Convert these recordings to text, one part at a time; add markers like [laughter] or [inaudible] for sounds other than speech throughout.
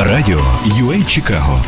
Радіо UA Чикаго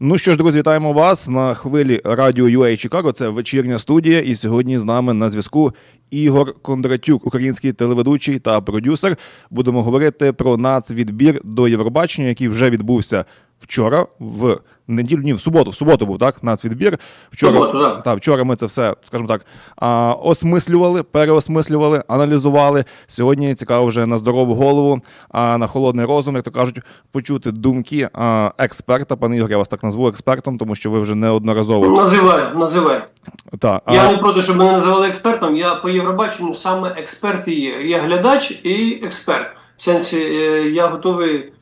Ну що ж, друзі, вітаємо вас на хвилі радіо UA Чикаго. Це вечірня студія. І сьогодні з нами на зв'язку Ігор Кондратюк, український телеведучий та продюсер. Будемо говорити про нацвідбір до Євробачення, який вже відбувся вчора в неділю, ні, в суботу. В суботу був так. Нацвідбір. Вчора Суботу, так. та вчора ми це все, скажімо так, а, осмислювали, переосмислювали, аналізували. Сьогодні цікаво вже на здорову голову, а на холодний розум, як то кажуть, почути думки а, експерта. Пане Ігор, я вас так назву експертом, тому що ви вже неодноразово. Називай, називай. Та, а, Я не проти, щоб мене називали експертом. Я по Євробаченню саме експерт і є. Я глядач і експерт. В сенсі, е, я готовий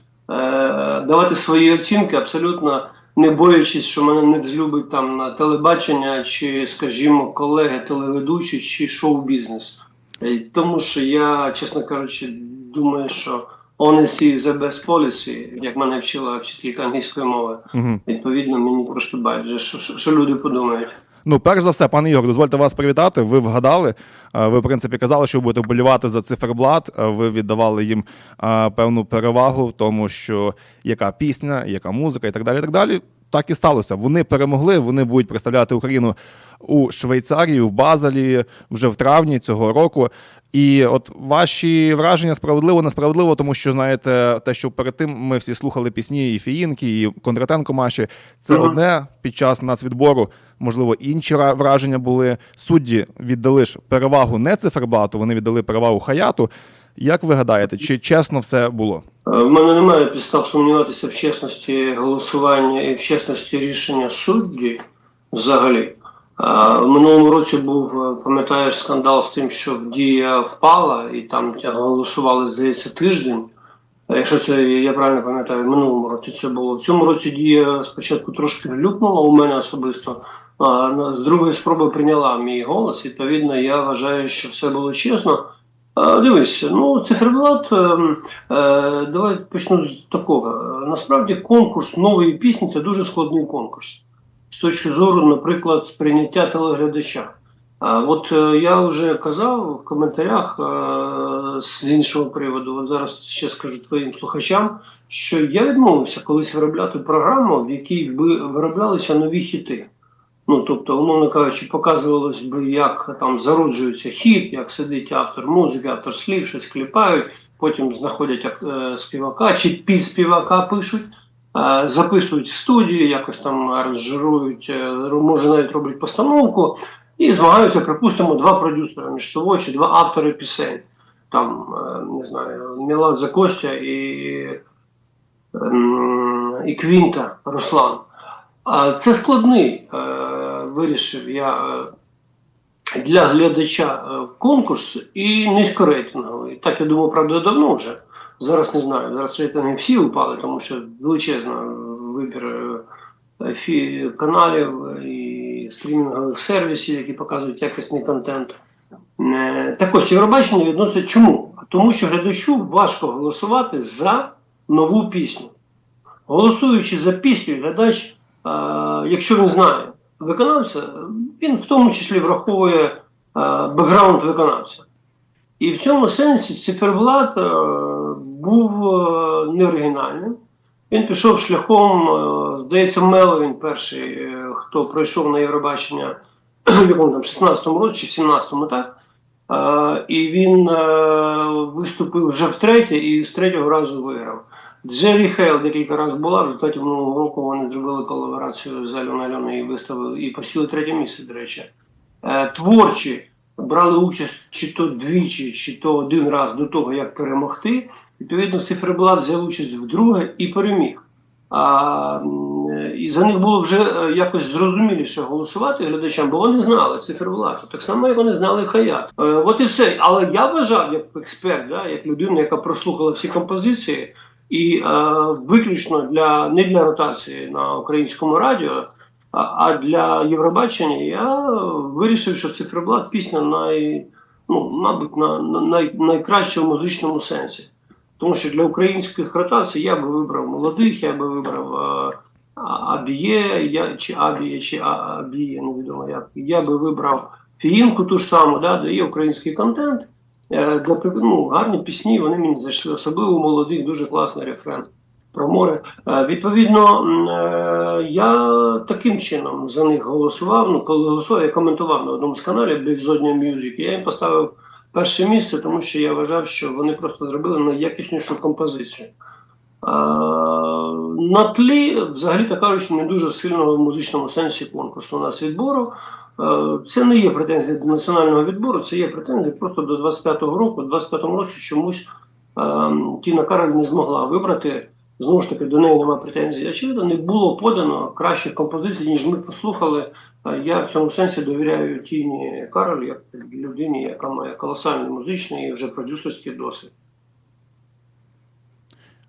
давати свої оцінки, абсолютно не боячись, що мене не злюбить там на телебачення, чи, скажімо, колеги телеведучі, чи шоу-бізнес. Е, Тому що я, чесно кажучи, думаю, що honesty is the best policy, як мене вчила вчителька англійської мови. Мгм. Відповідно, мені трошки байдуже, що, що люди подумають. Ну, перш за все, пане Ігор, дозвольте вас привітати. Ви вгадали. Ви, в принципі, казали, що ви будете вболівати за циферблат. Ви віддавали їм певну перевагу в тому, що яка пісня, яка музика і так далі. і Так далі. Так і сталося. Вони перемогли. Вони будуть представляти Україну у Швейцарії, в Базелі вже в травні цього року. І от ваші враження справедливо, несправедливо, тому що знаєте, те, що перед тим ми всі слухали пісні і Фіїнки, і Кондратенко Маші, це Мгм. одне під час нацвідбору. Можливо, інші враження були. Судді віддали ж перевагу не циферблату, вони віддали перевагу хаяту. Як ви гадаєте, чи чесно все було? Е, В мене немає підстав сумніватися в чесності голосування і в чесності рішення судді взагалі. В минулому році був, е, пам'ятаєш, скандал з тим, що дія впала, і там голосували, здається, тиждень. Якщо це я правильно пам'ятаю, в минулому році це було. В цьому році дія спочатку трошки глюкнула у мене особисто, а з другої спроби прийняла мій голос. Відповідно, я вважаю, що все було чесно. А, Дивись, ну циферблат, ем, е, давай почну з такого. Е, Насправді конкурс нової пісні це дуже складний конкурс. З точки зору, наприклад, сприйняття телеглядача. От е, я вже казав в коментарях е, з іншого приводу, от зараз ще скажу твоїм слухачам, що я відмовився колись виробляти програму, в якій би вироблялися нові хіти. Ну, тобто, умовно кажучи, показувалось би, як там зароджується хіт, як сидить автор музики, автор слів, щось кліпають, потім знаходять е, співака чи під співака пишуть, е, записують в студії, якось там аранжирують, е, може навіть роблять постановку, і змагаються, припустимо, два продюсери між собою чи два автори пісень. Там, е, не знаю, Мілан Костя і, ем, і Квінта Руслан. А Це складний, е, вирішив я е, для глядача е, конкурс і низькорейтинговий. Так я думав, правда, давно вже. Зараз не знаю. Зараз рейтинги всі упали, тому що величезна вибір е, каналів і стрімінгових сервісів, які показують якісний контент. Так ось Євробачення відносять чому? Тому що глядачу важко голосувати за нову пісню. Голосуючи за пісню, глядач якщо він знає виконавця, він в тому числі враховує е, бекграунд виконавця. І в цьому сенсі циферблат е, був е, неоригінальним. Він пішов шляхом, здається, Мело він перший, хто пройшов на Євробачення [clears throat] в якому там 16-му році чи в 17-му, так? І він виступив вже втретє і з третього разу виграв. Джері Хейл декілька разів була, в результаті минулого року вони зробили колаборацію з Альоною і виставили і посіли третє місце, до речі. Е, творчі брали участь чи то двічі, чи то один раз до того, як перемогти. Відповідно, циферблат взяв участь вдруге і переміг. А, і за них було вже е, якось зрозуміліше голосувати глядачам, бо вони знали циферблату. Так само, як вони знали хаят. Е, от і все. Але я вважав, як експерт, да, як людина, яка прослухала всі композиції, і е, виключно для не для ротації на українському радіо, а, для Євробачення я вирішив, що циферблат пісня най, ну, мабуть, на, на най, найкращому музичному сенсі. Тому що для українських ротацій я би вибрав молодих, я би вибрав е, Абіє, я, чи Абіє, чи Абіє, невідомо як. Я би вибрав Фіїнку ту ж саму, да, де є український контент. Е, Для, ну, гарні пісні, вони мені зайшли, особливо молодих, дуже класний рефрен. промови. Е, Відповідно, е, я таким чином за них голосував. Ну, коли голосував, я коментував на одному з каналів Big Zodiac Music. Я їм поставив перше місце, тому що я вважав, що вони просто зробили найякіснішу композицію. На тлі, взагалі так кажучи, не дуже сильного в музичному сенсі конкурсу у нас відбору. Е, Це не є претензії до національного відбору, це є претензії просто до 25-го року. У 25-му році чомусь е, Тіна Кароль не змогла вибрати. Знову ж таки, до неї немає претензій. Очевидно, не було подано кращих композицій, ніж ми послухали. Е, Я в цьому сенсі довіряю Тіні Кароль як людині, яка має колосальний музичний і вже продюсерський досвід.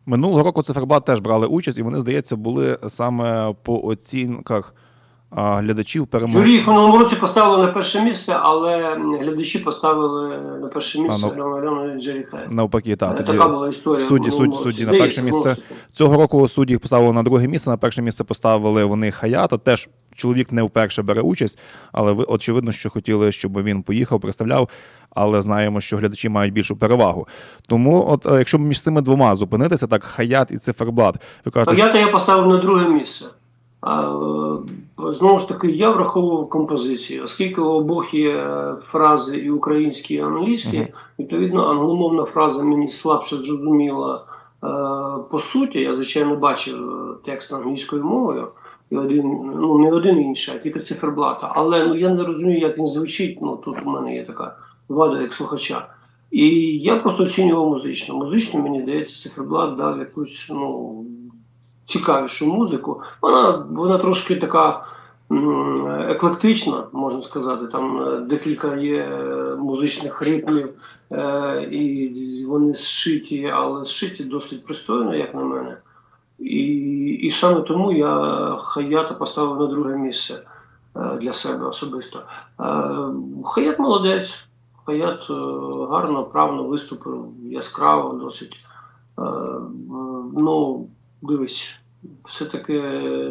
Минулого року циферблат теж брали участь, і вони, здається, були саме по оцінках глядачів перемоги. Журі минулому році поставили на перше місце, але глядачі поставили на перше місце ну, Альону Альону і Навпаки, так. Е, Тоді Така була історія. судді, судді, судді на перше місце. Цього року судді їх поставили на друге місце. На перше місце поставили вони Хаята. Теж чоловік не вперше бере участь, але ви очевидно, що хотіли, щоб він поїхав, представляв. Але знаємо, що глядачі мають більшу перевагу. Тому, от е, якщо між цими двома зупинитися, так Хаят і циферблат, ви кажете, що я поставив на друге місце. Е, знову ж таки, я враховував композиції, оскільки у обох є фрази і українські, і англійські, відповідно, англомовна фраза мені слабше зрозуміла е, по суті. Я, звичайно, бачив е, текст англійською мовою, і один, ну не один інший, а тільки циферблата. Але ну, я не розумію, як він звучить. Ну тут у мене є така вада як слухача. І я просто оцінював музично. Музично, мені здається, циферблат дав якусь ну, цікавішу музику. Вона, вона трошки така еклектична, можна сказати. Там е, декілька є е, музичних ритмів, е, і вони зшиті, але зшиті досить пристойно, як на мене. І, і саме тому я Хаята поставив на друге місце для себе особисто. Хаят молодець. Хаят гарно, правно виступив, яскраво досить. Ну, дивись, все-таки,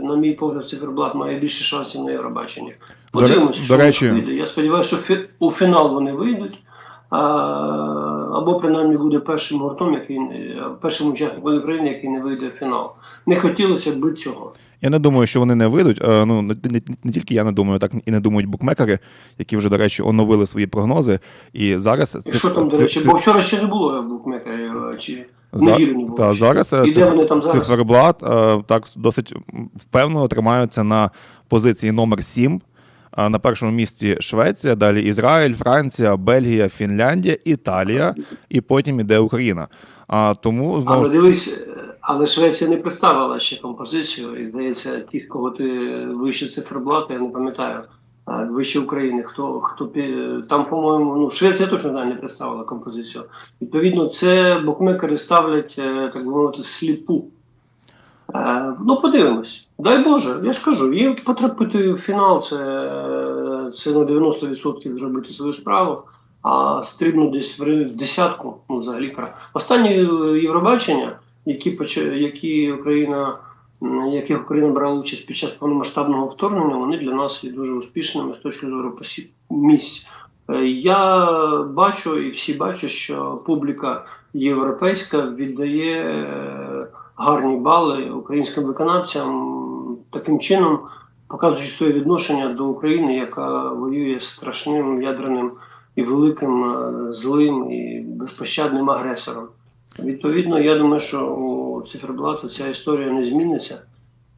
на мій погляд, циферблат має більше шансів на Євробачення. Подивимось, до що речі- вийде. Я сподіваюся, що фі- у фінал вони вийдуть. Або принаймні буде першим гуртом, який не- першим учасником України, який не вийде в фінал. Не хотілося б цього. Я не думаю, що вони не вийдуть. Е, Ну не, не, не тільки я не думаю, так і не думають букмекери, які вже, до речі, оновили свої прогнози. І зараз циф- що там, до речі, бо вчора ще не було букмекерів, е, чи За-. Та, зараз е, циферблат е, так досить впевнено тримаються на позиції номер 7. На першому місці Швеція, далі Ізраїль, Франція, Бельгія, Фінляндія, Італія, і потім іде Україна. А тому знову Але дивись, але Швеція не представила ще композицію. І здається, ті, кого ти вище циферблат, я не пам'ятаю, вище України. Хто хто там, по-моєму, ну Швеція точно не представила композицію. Відповідно, це букмекери ставлять, е, так би мовити, всліпу. Е, Ну, подивимось. Дай Боже, я ж кажу, є потрапити в фінал, це, це на 90% зробити свою справу, а стрибнути десь в десятку, ну взагалі. Останні е, Євробачення, які, які Україна, яких Україна брала участь під час повномасштабного вторгнення, вони для нас є дуже успішними з точки зору місць. Е, Я бачу і всі бачать, що публіка європейська віддає е, гарні бали українським виконавцям таким чином, показуючи своє відношення до України, яка воює з страшним ядерним і великим е, злим і безпощадним агресором. Відповідно, я думаю, що у циферблату ця історія не зміниться,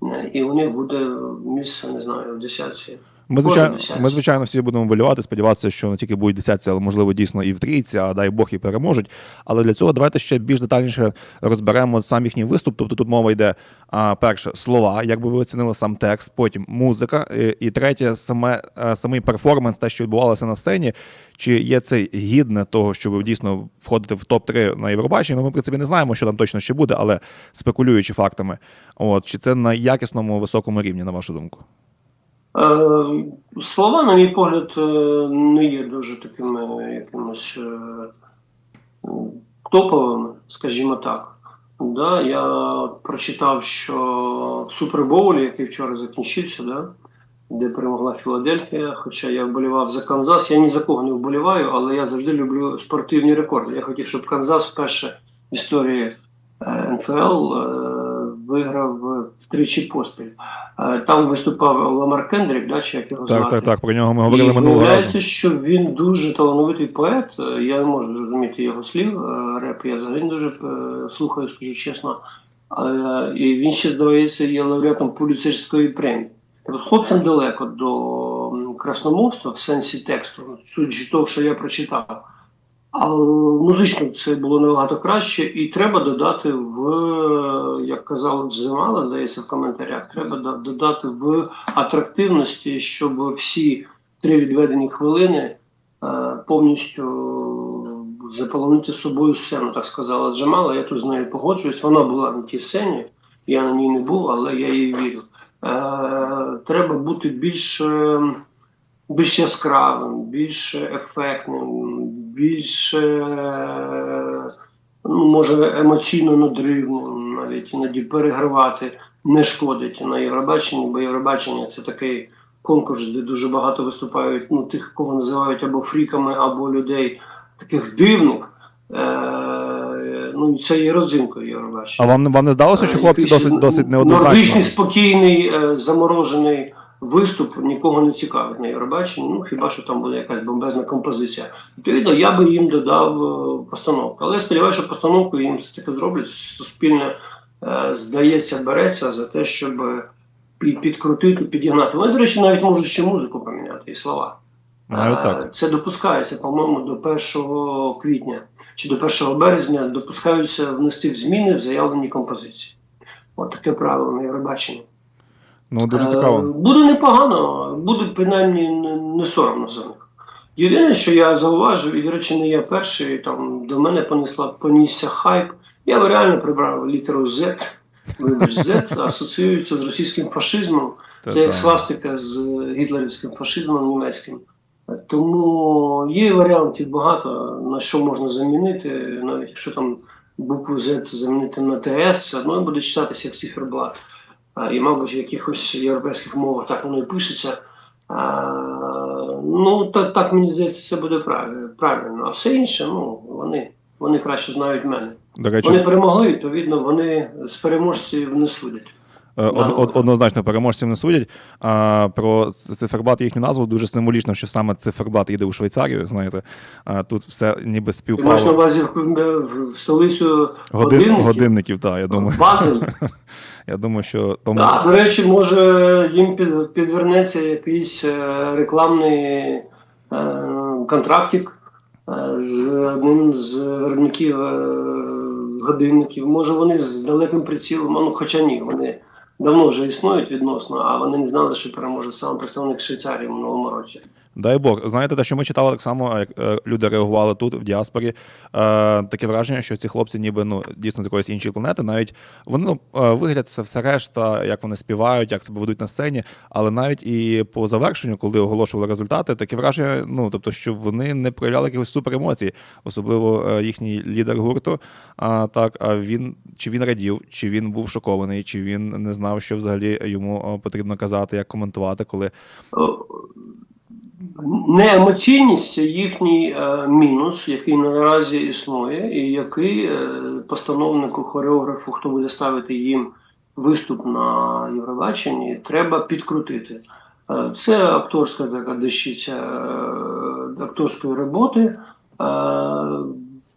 е, і у них буде місце, не знаю, в десятці. Ми звичайно, ми звичайно всі будемо болювати, сподіватися, що не тільки будуть десятці, але можливо дійсно і в трійці, а дай Бог і переможуть. Але для цього давайте ще більш детальніше розберемо сам їхній виступ. Тобто тут мова йде а, перше слова, як би ви оцінили сам текст, потім музика, і, і третє, саме самий перформанс, те, що відбувалося на сцені. Чи є це гідне того, щоб дійсно входити в топ 3 на Євробаченні? Ну, ми в принципі не знаємо, що там точно ще буде, але спекулюючи фактами, от чи це на якісному високому рівні, на вашу думку? Е, Слова, на мій погляд, е, не є дуже такими якимось е, топовими, скажімо так. Да, я прочитав, що в Супербоулі, який вчора закінчився, да, де перемогла Філадельфія, хоча я вболівав за Канзас, я ні за кого не вболіваю, але я завжди люблю спортивні рекорди. Я хотів, щоб Канзас вперше в історії НФЛ виграв втричі поспіль. Е, Там виступав Ламар Кендрік, да, чи як його Так, звати. так, так. Про нього ми говорили і минулого разу. що він дуже талановитий поет. Е, Я не можу зрозуміти його слів. е, Реп я взагалі дуже слухаю, скажу чесно. І він ще, здається, є лауреатом Пуліцерської премії. Тобто хлопцям далеко до красномовства в сенсі тексту, судячи того, що я прочитав. А музично це було набагато краще, і треба додати в, як казав Джемала, здається, в коментарях, треба додати в атрактивності, щоб всі три відведені хвилини е, повністю заполонити собою сцену, так сказала Джамала. Я тут з нею погоджуюсь. Вона була на тій сцені, я на ній не був, але я їй вірю. Е, треба бути більш, е, більш яскравим, більш ефектним, більш е, ну, може емоційно надривним, навіть іноді перегравати не шкодить на Євробаченні, бо Євробачення це такий конкурс, де дуже багато виступають ну, тих, кого називають або фріками, або людей таких дивних. Е, ну, і це є родзинкою А Євробачення. вам, вам не здалося, що хлопці Якийсь досить, досить Нордичний спокійний, е, заморожений виступ нікого не цікавить на Євробаченні, ну хіба що там буде якась бомбезна композиція. Відповідно, я би їм додав е, постановку. Але я сподіваюся, що постановку їм таки зроблять. Суспільне, е, здається, береться за те, щоб підкрутити, підігнати. Вони, до речі, навіть можуть ще музику поміняти і слова. Навіть Е, так. Це допускається, по-моєму, до 1 квітня чи до 1 березня допускаються внести в зміни в заявлені композиції. От таке правило на Євробаченні. Ну, дуже Е, цікаво. Буде непогано, буде принаймні не, соромно за них. Єдине, що я зауважив, і, до речі, не я перший, там до мене понесла понісся хайп. Я би реально прибрав літеру Z. Вибач, Z [laughs] асоціюється з російським фашизмом. Це як свастика з гітлерівським фашизмом німецьким. Тому є варіантів багато, на що можна замінити, навіть якщо там букву Z замінити на ТС, все одно буде читатися як циферблат. І, мабуть, в якихось європейських мовах так воно і пишеться. А, ну, так, так мені здається, це буде правильно. А все інше, ну, вони, вони краще знають мене. Вони перемогли, відповідно, вони з переможців не судять. Е, од- од- Однозначно переможців не судять. А про циферблат їхню назву дуже символічно, що саме циферблат їде у Швейцарію. Знаєте, а тут все ніби Ти маєш на співпало. увазі в, столицю Годин, годинників? годинників, так, я думаю. Базель. [laughs] Я думаю, що тому Так, до речі, може їм під, підвернеться якийсь е, рекламний е, контрактик е, з одним з виробників е, годинників. Може вони з далеким прицілом, ну хоча ні, вони давно вже існують відносно, а вони не знали, що переможе сам представник Швейцарії минулому році. Дай Бог, знаєте, те, що ми читали так само, як е, люди реагували тут в діаспорі. Е, таке враження, що ці хлопці, ніби ну дійсно з якоїсь іншої планети, навіть вони ну, е, вигляд це все решта, як вони співають, як себе ведуть на сцені. Але навіть і по завершенню, коли оголошували результати, таке враження, ну тобто, що вони не проявляли якихось суперемоцій, особливо їхній лідер гурту. А так, а він чи він радів, чи він був шокований, чи він не знав, що взагалі йому потрібно казати, як коментувати, коли Неемоційність це їхній е, мінус, який наразі існує, і який е, постановнику, хореографу, хто буде ставити їм виступ на Євробаченні, треба підкрутити. Е, це акторська така дещиця е, акторської роботи. Е,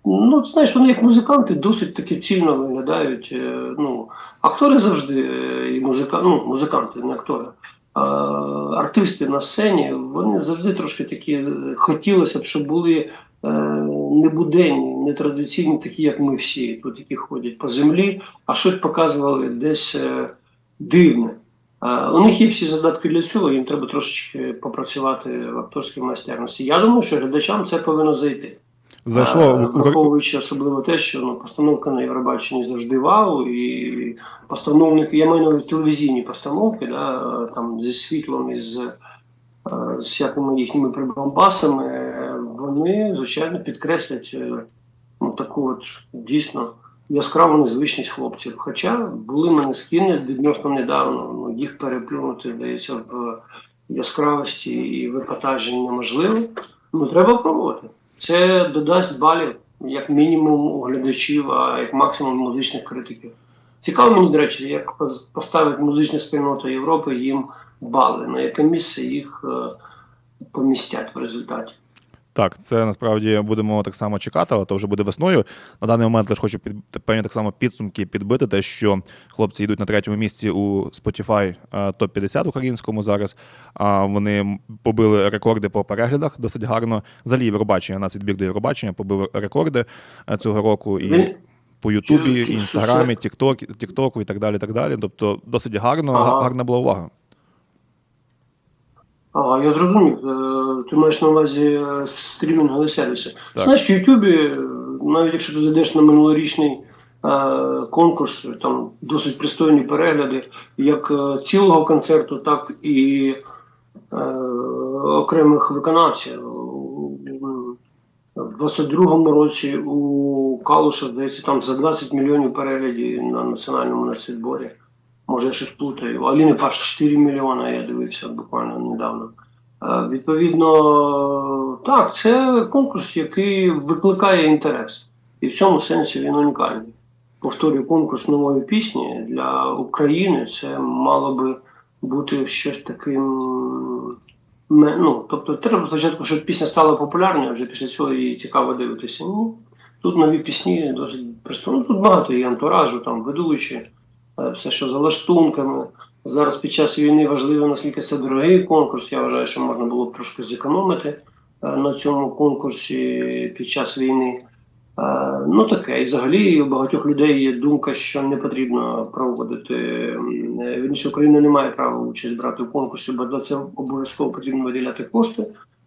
ну, знаєш, вони як музиканти досить таки цільно виглядають. Е, ну, актори завжди, е, і музика, ну, музиканти, не актори. Артисти на сцені, вони завжди трошки такі е, хотілося б, щоб були е, небуденні, нетрадиційні, такі, як ми всі, тут які ходять по землі, а щось показували десь е, дивне. У них є всі задатки для цього, їм треба трошечки попрацювати в акторській майстерності. Я думаю, що глядачам це повинно зайти. Зайшло Е, враховуючи особливо те, що ну, постановка на Євробаченні завжди вау, і постановники, я маю на увазі телевізійні постановки, да, там зі світлом і з, е, з всякими їхніми прибамбасами, вони, звичайно, підкреслять е, ну, таку от дійсно яскраву незвичність хлопців. Хоча були мене скини відносно недавно, ну, їх переплюнути, здається, в яскравості і випотаженні неможливо. Ну, треба пробувати. Це додасть балів, як мінімум, глядачів, а як максимум музичних критиків. Цікаво мені, до речі, як поставить музична спільнота Європи їм бали, на яке місце їх е, помістять в результаті. Так, це насправді будемо так само чекати, але то вже буде весною. На даний момент лише хочу під певні так само підсумки підбити, те, що хлопці йдуть на третьому місці у Spotify е, топ 50 українському зараз. А вони побили рекорди по переглядах досить гарно. Взагалі Євробачення, нас відбір до Євробачення побив рекорди е, цього року і. По Ютубі, Інстаграмі, Тікток, Тіктоку і так далі. так далі. Тобто досить гарно, Ага. гарна була увага. Ага, я зрозумів. Е, Ти маєш на увазі е, стрімінгові сервіси. Так. Знаєш, в Ютубі, е, навіть якщо ти зайдеш на минулорічний конкурс, там досить пристойні перегляди, як цілого концерту, так і е, окремих виконавців. В 22-му році у Калуша, здається, там за 20 мільйонів переглядів на національному нацвідборі. Може, я щось плутаю. Аліни Паш 4 мільйони, я дивився буквально недавно. Е, Відповідно, так, це конкурс, який викликає інтерес. І в цьому сенсі він унікальний. Повторюю, конкурс нової пісні для України це мало би бути щось таким. Ну, тобто, треба спочатку, щоб пісня стала популярною, вже після цього її цікаво дивитися. Ні. Тут нові пісні досить пристойні. Ну, тут багато є антуражу, там ведучі, все, що за лаштунками. Зараз під час війни важливо, наскільки це дорогий конкурс. Я вважаю, що можна було б трошки зекономити е, на цьому конкурсі під час війни. Е, Ну таке, і взагалі у багатьох людей є думка, що не потрібно проводити. е, Вірніше, Україна не має права участь брати в конкурсі, бо для цього обов'язково потрібно виділяти кошти.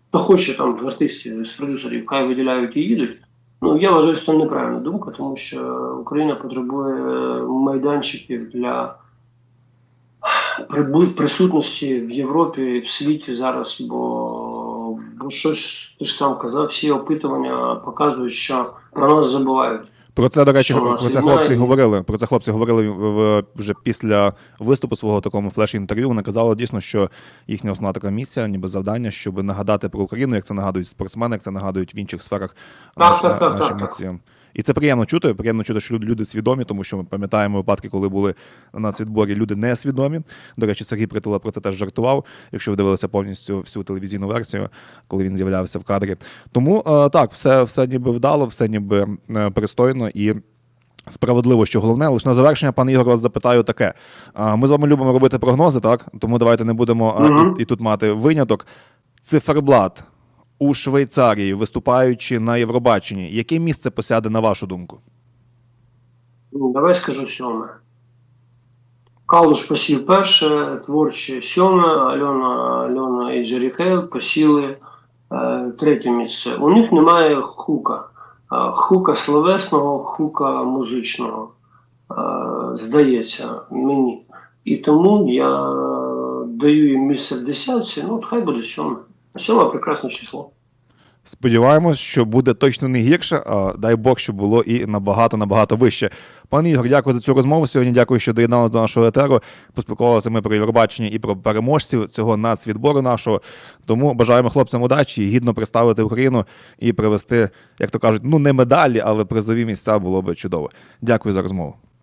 Хто хоче там артистів, з продюсерів, хай виділяють і їдуть. Ну я вважаю, що це неправильна думка, тому що Україна потребує е, майданчиків для присутності в Європі і в світі зараз, бо, бо щось ти ж сам казав, всі опитування показують, що про нас забувають. Про це, до речі, про це хлопці говорили. Про це хлопці говорили вже після виступу свого такому флеш-інтерв'ю. Вони казали дійсно, що їхня основна така місія, ніби завдання, щоб нагадати про Україну, як це нагадують спортсмени, як це нагадують в інших сферах Так, наш- І це приємно чути. Приємно чути, що люди, люди свідомі, тому що ми пам'ятаємо випадки, коли були на нацвідборі люди несвідомі. До речі, Сергій Притула про це теж жартував, якщо ви дивилися повністю всю телевізійну версію, коли він з'являвся в кадрі. Тому е, так, все, все ніби вдало, все ніби е, пристойно і. Справедливо, що головне, лише на завершення, пане Ігор, вас запитаю таке. Ми з вами любимо робити прогнози, так? Тому давайте не будемо Мгм. і, і тут мати виняток. Циферблат у Швейцарії, виступаючи на Євробаченні, яке місце посяде на вашу думку? Ну, давай скажу сьоме. Калуш посів перше, творче сьоме, Альона, Альона і Джерікейл посіли е, третє місце. У них немає хука. Е, хука словесного, хука музичного. Е, здається мені. І тому я даю їм місце в десятці, ну, хай буде сьоме. Сьоме прекрасне число. Сподіваємось, що буде точно не гірше, а дай Бог, щоб було і набагато набагато вище. Пане Ігор, дякую за цю розмову. Сьогодні дякую, що доєдналися до нашого етеру. Поспілкувалися ми про Євробачення і про переможців цього нацвідбору нашого. Тому бажаємо хлопцям удачі гідно представити Україну і привести, як то кажуть, ну не медалі, але призові місця було би чудово. Дякую за розмову.